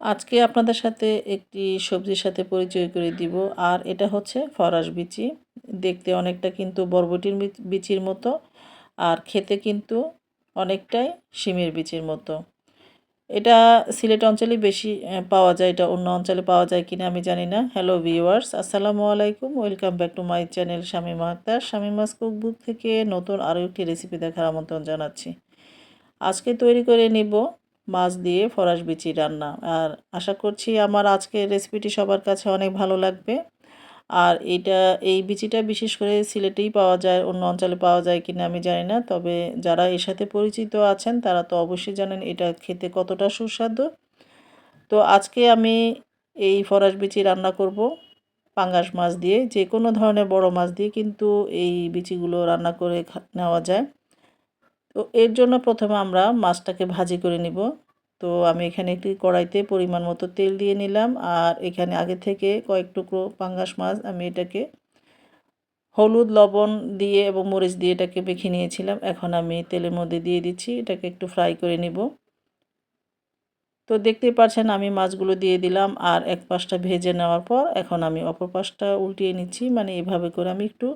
আজকে আপনাদের সাথে একটি সবজির সাথে পরিচয় করে দিব। আর এটা হচ্ছে ফরাস বিচি। দেখতে অনেকটা কিন্তু বরবটির বিচির মতো। আর খেতে কিন্তু অনেকটাই শিমের বিচির মতো। এটা সিলেট অঞ্চলে বেশি পাওয়া যায়। এটা অন্য অঞ্চলে পাওয়া যায় কিনা আমি জানি না। হ্যালো ভিউয়ার্স আসসালামু আলাইকুম। Welcome back to my channel Shamima Akter. Shamima's cookbook থেকে নতুন আরও একটি রেসিপি দেখার আমন্ত্রণ জানাচ্ছি। আজকে তৈরি করে নিব মাছ দিয়ে ফরাস বিচি রান্না। আর আশা করছি আমার আজকের রেসিপিটি সবার কাছে অনেক ভালো লাগবে। আর এটা এই বিচিটা বিশেষ করে সিলেটেই পাওয়া যায়, অন্য অঞ্চলে পাওয়া যায় কিনা আমি জানি না। তবে যারা এর সাথে পরিচিত আছেন, তারা তো অবশ্যই জানেন এটা খেতে কতটা সুস্বাদু। তো আজকে আমি এই ফরাস বিচি রান্না করব পাঙ্গাস মাছ দিয়ে যে কোনো ধরনের বড় মাছ দিয়ে, কিন্তু এই বিচিগুলো রান্না করে নেওয়া যায়। তো এর জন্য প্রথমে আমরা মাছটাকে ভাজি করে নিব। তো আমি এখানে একটি কড়াইতে পরিমাণ মতো তেল দিয়ে নিলাম আর এখানে আগে থেকে কয়েক টুকরো পাঙ্গাস মাছ আমি এটাকে হলুদ, লবণ দিয়ে এবং মরিচ দিয়ে এটাকে মেখে নিয়েছিলাম। এখন আমি তেলের মধ্যে দিয়ে দিচ্ছি, এটাকে একটু ফ্রাই করে নিব। তো দেখতেই পাচ্ছেন আমি মাছগুলো দিয়ে দিলাম আর এক পাশটা ভেজে নেওয়ার পর এখন আমি অপর পাশটা উল্টিয়ে নিচ্ছি। মানে এভাবে করে আমি একটু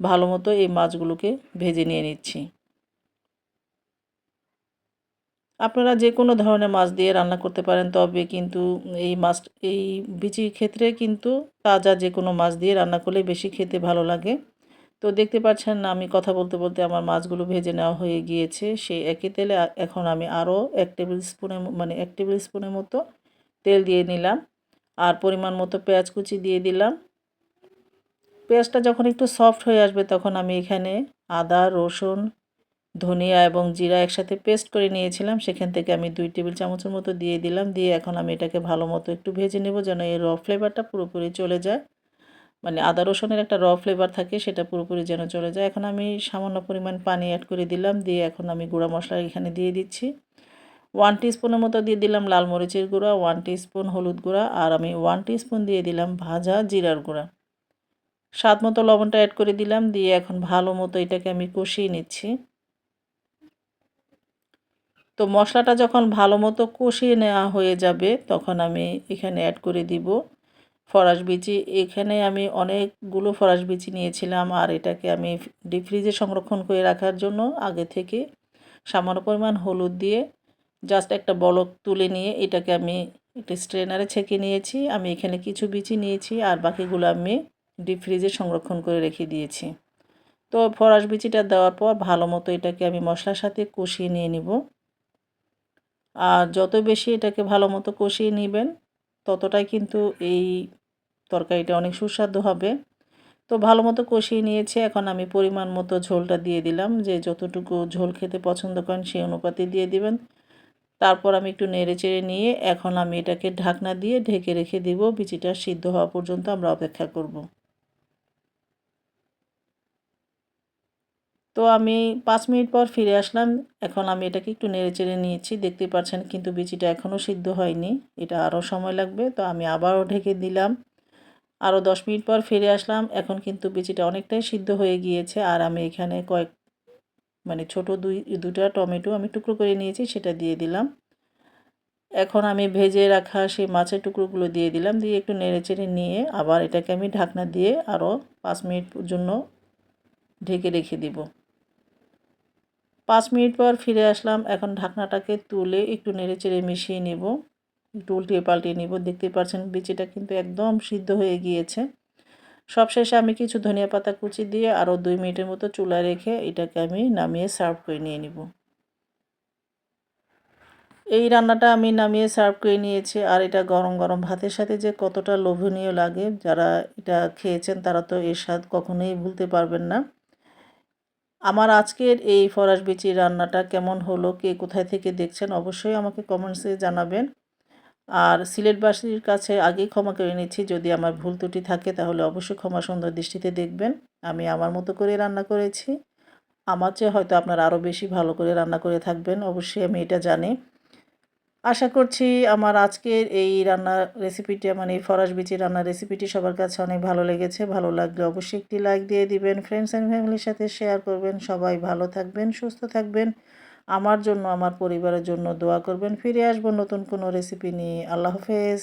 ভালো মতো এই মাছগুলোকে ভেজে নিয়ে নিচ্ছি। আপনারা যে কোনো ধরনের মাছ দিয়ে রান্না করতে পারেন, তবে কিন্তু এই মাছ, এই বিচির ক্ষেত্রে কিন্তু তাজা যে কোনো মাছ দিয়ে রান্না করলে বেশি খেতে ভালো লাগে। তো দেখতে পাচ্ছেন না আমি কথা বলতে বলতে আমার মাছগুলো ভেজে নেওয়া হয়ে গিয়েছে। সেই একই তেলে এখন আমি আরও এক টেবিল স্পুনের মানে এক টেবিল স্পুনের মতো তেল দিয়ে নিলাম। আর পরিমাণ মতো পেঁয়াজ কুচি দিয়ে দিলাম। পেঁয়াজটা যখন একটু সফট হয়ে আসবে, তখন আমি এখানে আদা, রসুন ধনিয়া এবং জিরা একসাথে পেস্ট করে নিয়েছিলাম। সেখান থেকে আমি দুই টেবিল চামচের মতো দিয়ে দিলাম। দিয়ে এখন আমি এটাকে ভালো মতো একটু ভেজে নেব যেন এই র ফ্লেভারটা পুরোপুরি চলে যায়। মানে আদা রসুনের একটা র ফ্লেভার থাকে, সেটা পুরোপুরি যেন চলে যায়। এখন আমি সামান্য পরিমাণ পানি অ্যাড করে দিলাম। দিয়ে এখন আমি গুঁড়া মশলা এখানে দিয়ে দিচ্ছি। ওয়ান স্পুনের মতো দিয়ে দিলাম লাল মরিচের গুঁড়া ওয়ান স্পুন হলুদ গুঁড়া আর আমি ওয়ান স্পুন দিয়ে দিলাম ভাজা জিরার গুঁড়া। স্বাদ মতো লবণটা অ্যাড করে দিলাম। দিয়ে এখন ভালো মতো এটাকে আমি কষিয়ে নিচ্ছি। তো মশলাটা যখন ভালো মতো কষিয়ে নেওয়া হয়ে যাবে, তখন আমি এখানে অ্যাড করে দিব ফরাস বিচি। এখানে আমি অনেকগুলো ফরাস বিচি নিয়েছিলাম আর এটাকে আমি ডিপ ফ্রিজে সংরক্ষণ করে রাখার জন্য আগে থেকে সামান্য পরিমাণ হলুদ দিয়ে জাস্ট একটা বলক তুলে নিয়ে এটাকে আমি একটা স্ট্রেনারে ছেঁকে নিয়েছি। আমি এখানে কিছু বিচি নিয়েছি আর বাকিগুলো আমি ডিপ ফ্রিজে সংরক্ষণ করে রেখে দিয়েছি। তো ফরাস বিচিটা দেওয়ার পর ভালো মতো এটাকে আমি মশলার সাথে কষিয়ে নিয়ে নিব। আর যত বেশি এটাকে ভালো মতো কষিয়ে নেবেন, ততটাই কিন্তু এই তরকারিটা অনেক সুস্বাদু হবে। তো ভালো মতো কষিয়ে নিয়েছি, এখন আমি পরিমাণ মতো ঝোলটা দিয়ে দিলাম। যে যতটুকু ঝোল খেতে পছন্দ করেন সেই অনুপাতে দিয়ে দিবেন। তারপর আমি একটু নেড়ে চেড়ে নিয়ে এখন আমি এটাকে ঢাকনা দিয়ে ঢেকে রেখে দিব। বিচিটা সিদ্ধ হওয়া পর্যন্ত আমরা অপেক্ষা করব। তো আমি পাঁচ মিনিট পর ফিরে আসলাম। এখন আমি এটাকে একটু নেড়ে চেড়ে নিয়েছি। দেখতে পাচ্ছেন কিন্তু বিচিটা এখনও সিদ্ধ হয়নি। এটা আরও সময় লাগবে। তো আমি আবারও ঢেকে দিলাম। আরও দশ মিনিট পর ফিরে আসলাম। এখন কিন্তু বিচিটা অনেকটাই সিদ্ধ হয়ে গিয়েছে। আর আমি এখানে কয়েক মানে ছোট দুই, দুটা টমেটো আমি টুকরো করে নিয়েছি, সেটা দিয়ে দিলাম। এখন আমি ভেজে রাখা সেই মাছের টুকরোগুলো দিয়ে দিলাম। দিয়ে একটু নেড়ে চেড়ে নিয়ে আবার এটাকে আমি ঢাকনা দিয়ে আরও পাঁচ মিনিট জন্য ঢেকে রেখে দিব। পাঁচ মিনিট পর ফিরে আসলাম। এখন ঢাকনাটাকে তুলে একটু নেড়ে চেড়ে মিশিয়ে নেব। একটু উল্টিয়ে পাল্টিয়ে নিব। দেখতে পাচ্ছেন বিচিটা কিন্তু একদম সিদ্ধ হয়ে গিয়েছে। সবশেষে আমি কিছু ধনিয়া পাতা কুচি দিয়ে আরও দুই মিনিটের মতো চুলায় রেখে এটাকে আমি নামিয়ে সার্ভ করে নিয়ে নিব। এই রান্নাটা আমি নামিয়ে সার্ভ করে নিয়েছি। আর এটা গরম গরম ভাতের সাথে যে কতটা লোভনীয় লাগে, যারা এটা খেয়েছেন তারা তো এর স্বাদ কখনোই ভুলতে পারবেন না। আমার আজকের এই ফরাস বিচি রান্নাটা কেমন হলো, কে কোথায় থেকে দেখছেন অবশ্যই আমাকে কমেন্টসে জানাবেন। আর সিলেটবাসীর কাছে আগেই ক্ষমা করে নিচ্ছি, যদি আমার ভুল ত্রুটি থাকে তাহলে অবশ্যই ক্ষমা সুন্দর দৃষ্টিতে দেখবেন। আমি আমার মতো করে রান্না করেছি। আমার চেয়ে হয়তো আপনারা আরও বেশি ভালো করে রান্না করে থাকবেন, অবশ্যই আমি এটা জানি। আশা করছি আমার আজকের এই রান্নার রেসিপিটি মানে এই ফরাস বিচি রান্নার রেসিপিটি সবার কাছে অনেক ভালো লেগেছে। ভালো লাগলে অবশ্যই একটি লাইক দিয়ে দিবেন ফ্রেন্ডস অ্যান্ড ফ্যামিলির সাথে শেয়ার করবেন। সবাই ভালো থাকবেন, সুস্থ থাকবেন। আমার জন্য, আমার পরিবারের জন্য দোয়া করবেন। ফিরে আসব নতুন কোনো রেসিপি নিয়ে। আল্লাহ হাফেজ।